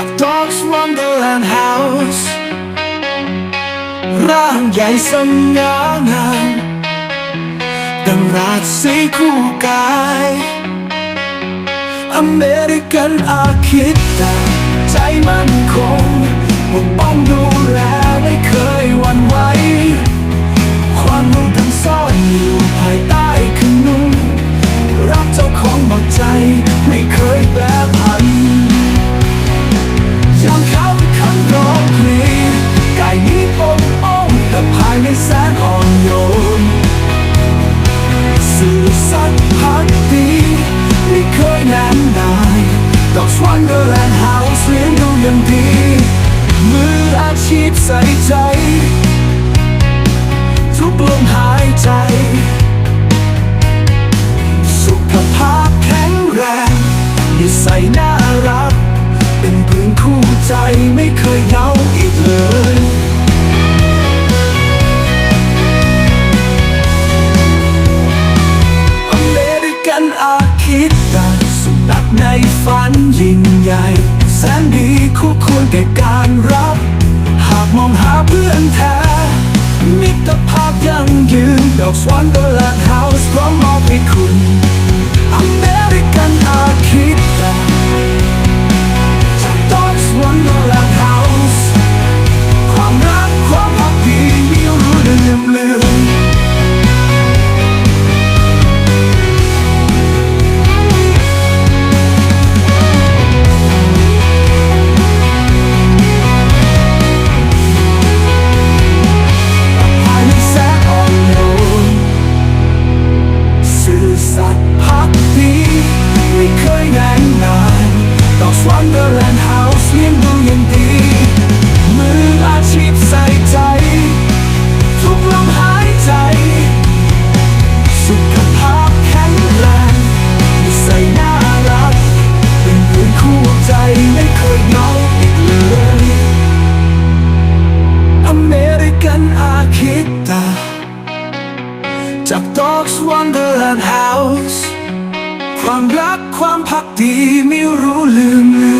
จาก Dogs Wonderland House ร่างใหญ่สง่างามดังราชสีคู่กายอเมริกันอาคิดแต่ใจมันคง ดอกชวอนเดอร์แลนด์เฮาส์เลี้ยงดูอย่างดี มืออาชีพใส่ใจ ทุกลมหายใจ ในฝันยิ่งใหญ่ แสนดีคู่ควรแก่การรับ หากมองหาเพื่อนแท้ มิตรภาพยั่งยืนดอกสวรรค์ก็ลาเฮา ดอกสวรรค์เดอร์แลนด์เฮาส์เลี้ยงดูอย่างดี มืออาชีพใส่ใจ ทุกลมหายใจ สุขภาพแข็งแรงนิสัยน่ารัก เป็นเพื่อนคู่ใจไม่เคยเหงาอีกเลยอเมริกันอาคิดตาจาก Dogs Wonderland House ความรักความพักดีไม่รู้ลืมเลือน